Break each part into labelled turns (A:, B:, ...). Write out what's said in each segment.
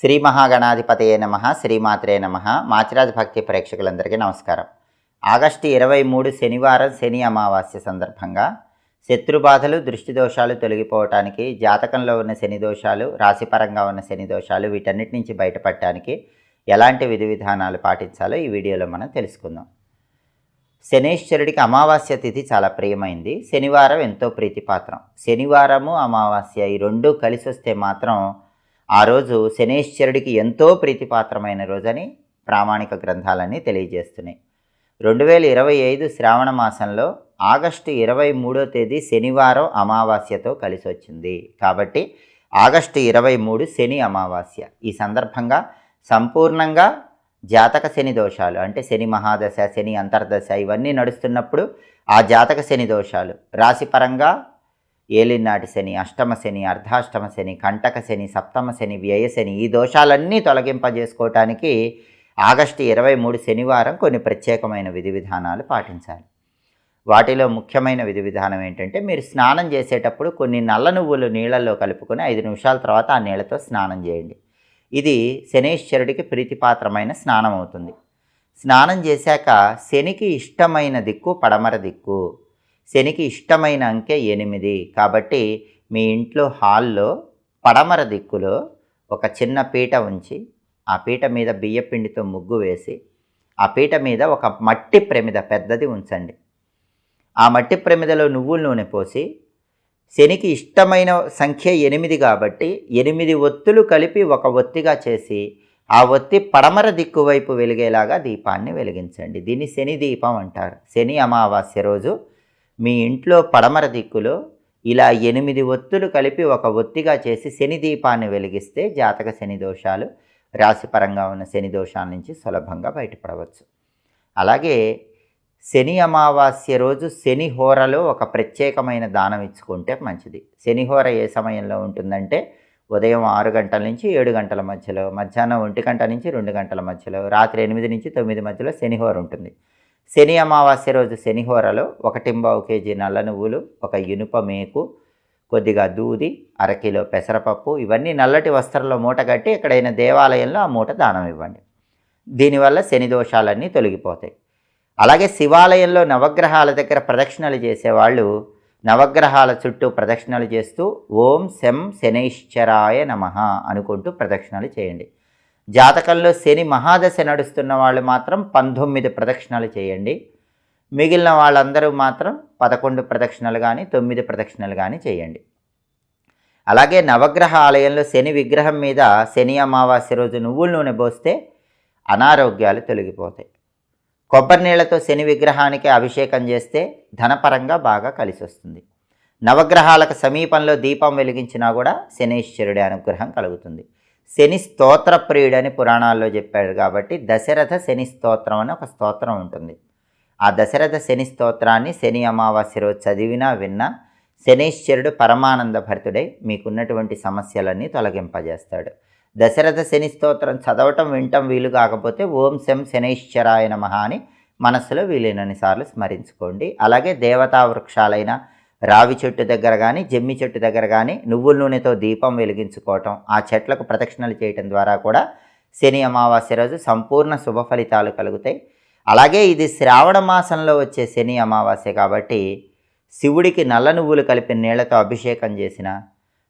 A: శ్రీ మహాగణాధిపతయే నమ శ్రీమాత్రే నమ. మాచిరాజ్ భక్తి ప్రేక్షకులందరికీ నమస్కారం. ఆగస్టు ఇరవై మూడు శనివారం శని అమావాస్య సందర్భంగా శత్రుబాధలు దృష్టి దోషాలు తొలగిపోవటానికి జాతకంలో ఉన్న శని దోషాలు రాశిపరంగా ఉన్న శని దోషాలు వీటన్నిటి నుంచి బయటపడటానికి ఎలాంటి విధి విధానాలు పాటించాలో ఈ వీడియోలో మనం తెలుసుకుందాం. శనేశ్వరుడికి అమావాస్య తిథి చాలా ప్రియమైంది. శనివారం ఎంతో ప్రీతిపాత్రం. శనివారము అమావాస్య ఈ రెండు కలిసి వస్తే మాత్రం ఆ రోజు శనేశ్వరుడికి ఎంతో ప్రీతిపాత్రమైన రోజని ప్రామాణిక గ్రంథాలన్నీ తెలియజేస్తున్నాయి. రెండు వేల ఇరవై ఐదు శ్రావణ మాసంలో ఆగస్టు ఇరవై మూడో తేదీ శనివారం అమావాస్యతో కలిసి వచ్చింది కాబట్టి ఆగస్టు ఇరవై మూడు శని అమావాస్య. ఈ సందర్భంగా సంపూర్ణంగా జాతక శని దోషాలు అంటే శని మహాదశ శని అంతర్దశ ఇవన్నీ నడుస్తున్నప్పుడు ఆ జాతక శని దోషాలు రాశిపరంగా ఏలినాటి శని అష్టమ శని అర్ధాష్టమ శని కంటక శని సప్తమ శని వ్యయ శని ఈ దోషాలన్నీ తొలగింపజేసుకోవటానికి ఆగస్టు ఇరవై మూడు శనివారం కొన్ని ప్రత్యేకమైన విధి విధానాలు పాటించాలి. వాటిలో ముఖ్యమైన విధి విధానం ఏంటంటే మీరు స్నానం చేసేటప్పుడు కొన్ని నల్ల నువ్వులు నీళ్ళల్లో కలుపుకొని ఐదు నిమిషాల తర్వాత ఆ నీళ్ళతో స్నానం చేయండి. ఇది శనేశ్వరుడికి ప్రీతిపాత్రమైన స్నానం అవుతుంది. స్నానం చేశాక శనికి ఇష్టమైన దిక్కు పడమర దిక్కు శనికి ఇష్టమైన అంకె ఎనిమిది. కాబట్టి మీ ఇంట్లో హాల్లో పడమర దిక్కులో ఒక చిన్న పీట ఉంచి ఆ పీట మీద బియ్యపిండితో ముగ్గు వేసి ఆ పీట మీద ఒక మట్టి ప్రమిద పెద్దది ఉంచండి. ఆ మట్టి ప్రమిదలో నువ్వుల నూనె పోసి శనికి ఇష్టమైన సంఖ్య ఎనిమిది కాబట్టి ఎనిమిది ఒత్తులు కలిపి ఒక ఒత్తిగా చేసి ఆ ఒత్తి పడమర దిక్కు వైపు వెలిగేలాగా దీపాన్ని వెలిగించండి. దీన్ని శని దీపం అంటారు. శని అమావాస్య రోజు మీ ఇంట్లో పడమర దిక్కులో ఇలా ఎనిమిది ఒత్తులు కలిపి ఒక ఒత్తిగా చేసి శని దీపాన్ని వెలిగిస్తే జాతక శని దోషాలు రాశిపరంగా ఉన్న శని దోషాల నుంచి సులభంగా బయటపడవచ్చు. అలాగే శని అమావాస్య రోజు శని హోరలో ఒక ప్రత్యేకమైన దానం ఇచ్చుకుంటే మంచిది. శని హోర ఏ సమయంలో ఉంటుందంటే ఉదయం ఆరు గంటల నుంచి ఏడు గంటల మధ్యలో మధ్యాహ్నం ఒంటి గంట నుంచి రెండు గంటల మధ్యలో రాత్రి ఎనిమిది నుంచి తొమ్మిది మధ్యలో శనిహోర ఉంటుంది. శని అమావాస్య రోజు శనిహోరలో ఒక టింబావు కేజీ నల్ల నువ్వులు ఒక ఇనుప మేకు కొద్దిగా దూది అరకిలో పెసరపప్పు ఇవన్నీ నల్లటి వస్త్రంలో మూట కట్టి ఎక్కడైనా దేవాలయంలో ఆ మూట దానం ఇవ్వండి. దీనివల్ల శని దోషాలన్నీ తొలగిపోతాయి. అలాగే శివాలయంలో నవగ్రహాల దగ్గర ప్రదక్షిణలు చేసేవాళ్ళు నవగ్రహాల చుట్టూ ప్రదక్షిణలు చేస్తూ ఓం శం శనైశ్చరాయ నమ అనుకుంటూ ప్రదక్షిణలు చేయండి. జాతకంలో శని మహాదశ నడుస్తున్న వాళ్ళు మాత్రం పంతొమ్మిది ప్రదక్షిణలు చేయండి. మిగిలిన వాళ్ళందరూ మాత్రం పదకొండు ప్రదక్షిణలు కానీ తొమ్మిది ప్రదక్షిణలు కానీ చేయండి. అలాగే నవగ్రహ ఆలయంలో శని విగ్రహం మీద శని అమావాస్య రోజు నువ్వుల నూనె పోస్తే అనారోగ్యాలు తొలగిపోతాయి. కొబ్బరి నీళ్ళతో శని విగ్రహానికి అభిషేకం చేస్తే ధనపరంగా బాగా కలిసి వస్తుంది. నవగ్రహాలకు సమీపంలో దీపం వెలిగించినా కూడా శనీశ్వరుడి అనుగ్రహం కలుగుతుంది. శని స్తోత్ర ప్రియుడని పురాణాల్లో చెప్పాడు కాబట్టి దశరథ శని స్తోత్రం అని ఒక స్తోత్రం ఉంటుంది. ఆ దశరథ శని స్తోత్రాన్ని శని అమావాస్య రోజు చదివినా విన్నా శనీశ్వరుడు పరమానంద భరితుడై మీకున్నటువంటి సమస్యలన్నీ తొలగింపజేస్తాడు. దశరథ శని స్తోత్రం చదవటం వినటం వీలు కాకపోతే ఓం శం శనైశ్వరాయ నమ అని మనస్సులో వీలైనన్ని సార్లు స్మరించుకోండి. అలాగే దేవతా వృక్షాలైన రావి చెట్టు దగ్గర కానీ జమ్మి చెట్టు దగ్గర కానీ నువ్వుల నూనెతో దీపం వెలిగించుకోవటం ఆ చెట్లకు ప్రదక్షిణలు చేయటం ద్వారా కూడా శని అమావాస్య రోజు సంపూర్ణ శుభ ఫలితాలు కలుగుతాయి. అలాగే ఇది శ్రావణ మాసంలో వచ్చే శని అమావాస్య కాబట్టి శివుడికి నల్ల నువ్వులు కలిపిన నీళ్ళతో అభిషేకం చేసిన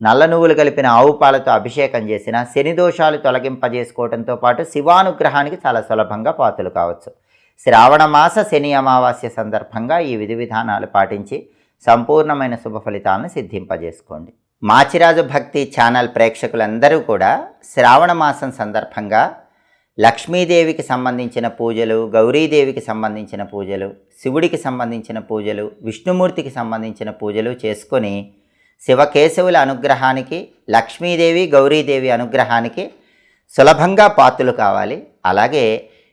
A: నల్ల నువ్వులు కలిపిన ఆవు పాలతో అభిషేకం చేసిన శని దోషాలు తొలగింపజేసుకోవడంతో పాటు శివానుగ్రహానికి చాలా సులభంగా పాతులు కావచ్చు. శ్రావణ మాస శని అమావాస్య సందర్భంగా ఈ విధి విధానాలు పాటించి సంపూర్ణమైన శుభ ఫలితాలను సిద్ధింపజేసుకోండి. మాచిరాజు భక్తి ఛానల్ ప్రేక్షకులందరూ కూడా శ్రావణ మాసం సందర్భంగా లక్ష్మీదేవికి సంబంధించిన పూజలు గౌరీదేవికి సంబంధించిన పూజలు శివుడికి సంబంధించిన పూజలు విష్ణుమూర్తికి సంబంధించిన పూజలు చేసుకొని శివకేశవుల అనుగ్రహానికి లక్ష్మీదేవి గౌరీదేవి అనుగ్రహానికి సులభంగా పాత్రలు కావాలి. అలాగే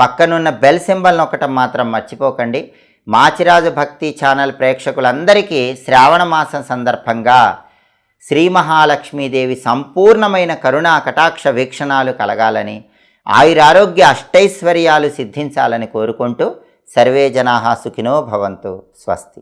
A: పక్కనున్న బెల్ సింబల్ నొక్కటం మాత్రం మర్చిపోకండి. మాచిరాజు భక్తి ఛానల్ ప్రేక్షకులందరికీ శ్రావణ మాసం సందర్భంగా శ్రీ మహాలక్ష్మీదేవి సంపూర్ణమైన కరుణా కటాక్ష వీక్షణాలు కలగాలని ఆయురారోగ్య అష్టైశ్వర్యాలు సిద్ధించాలని కోరుకుంటూ సర్వే జనా సుఖినో భవంతు. స్వస్తి.